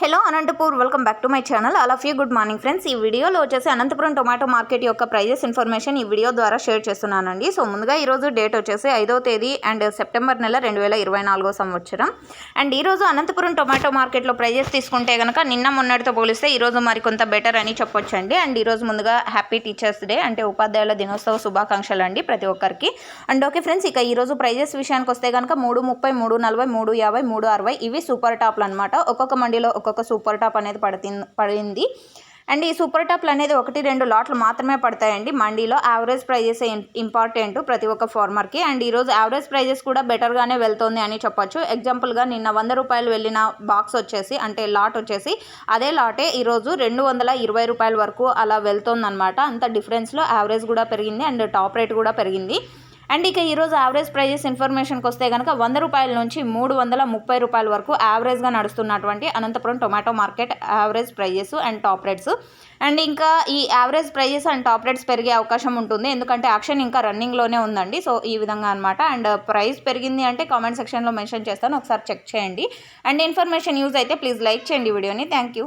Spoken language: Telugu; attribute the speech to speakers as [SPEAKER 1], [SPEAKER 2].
[SPEAKER 1] Hello Anantapur welcome back to my channel. All of you good morning friends. ఈ వీడియోలో వచ్చేసి అనంతపురం టొమాటో మార్కెట్ యొక్క ప్రైజెస్ ఇన్ఫర్మేషన్ ఈ వీడియో ద్వారా షేర్ చేస్తున్నానండి. సో ముందుగా ఈరోజు డేట్ వచ్చేసి ఐదో తేదీ అండ్ సెప్టెంబర్ నెల రెండు వేల ఇరవై నాలుగో సంవత్సరం. అండ్ ఈరోజు అనంతపురం టొమాటో మార్కెట్లో ప్రైజెస్ తీసుకుంటే కనుక నిన్న మొన్నటితో పోలిస్తే ఈరోజు మరి కొంత బెటర్ అని చెప్పొచ్చండి. అండ్ ఈరోజు ముందుగా హ్యాపీ టీచర్స్ డే అంటే ఉపాధ్యాయుల దినోత్సవ శుభాకాంక్షలు అండి ప్రతి ఒక్కరికి. అండ్ ఓకే ఫ్రెండ్స్ ఇక ఈరోజు ప్రైజెస్ విషయానికి వస్తే కనుక మూడు ముప్పై మూడు నలభై మూడు యాభై మూడు అరవై ఇవి సూపర్ టాప్లు అనమాట ఒక్కొక్క మండిలో ఒక్కొక్క సూపర్ టాప్ అనేది పడుతుంది పడింది. అండ్ ఈ సూపర్ టాప్లు అనేది ఒకటి రెండు లాట్లు మాత్రమే పడతాయండి. మండీలో యావరేజ్ ప్రైజెస్ ఇంపార్టెంట్ ప్రతి ఒక్క ఫార్మర్కి అండ్ ఈరోజు యావరేజ్ ప్రైజెస్ కూడా బెటర్గానే వెళ్తుంది అని చెప్పొచ్చు. ఎగ్జాంపుల్గా నిన్న వంద రూపాయలు వెళ్ళిన బాక్స్ వచ్చేసి అంటే లాట్ వచ్చేసి అదే లాటే ఈరోజు రెండు వందల ఇరవై రూపాయల వరకు అలా వెళ్తుందన్నమాట. అంత డిఫరెన్స్లో యావరేజ్ కూడా పెరిగింది అండ్ టాప్ రేట్ కూడా పెరిగింది. అండ్ ఇక ఈరోజు యావరేజ్ ప్రైజెస్ ఇన్ఫర్మేషన్కి వస్తే కనుక వంద రూపాయల నుంచి మూడు వందల ముప్పై రూపాయల వరకు యావరేజ్గా నడుస్తున్నటువంటి Anantapuram tomato market average prices and top rates and ఇంకా ఈ average prices and top rates పెరిగే అవకాశం ఉంటుంది. ఎందుకంటే యాక్షన్ ఇంకా రన్నింగ్లోనే ఉందండి. సో ఈ విధంగా అనమాట అండ్ ప్రైస్ పెరిగింది అంటే కామెంట్ సెక్షన్లో మెన్షన్ చేస్తాను. ఒకసారి చెక్ చేయండి. అండ్ ఇన్ఫర్మేషన్ యూజ్ అయితే ప్లీజ్ లైక్ చేయండి వీడియోని. Thank you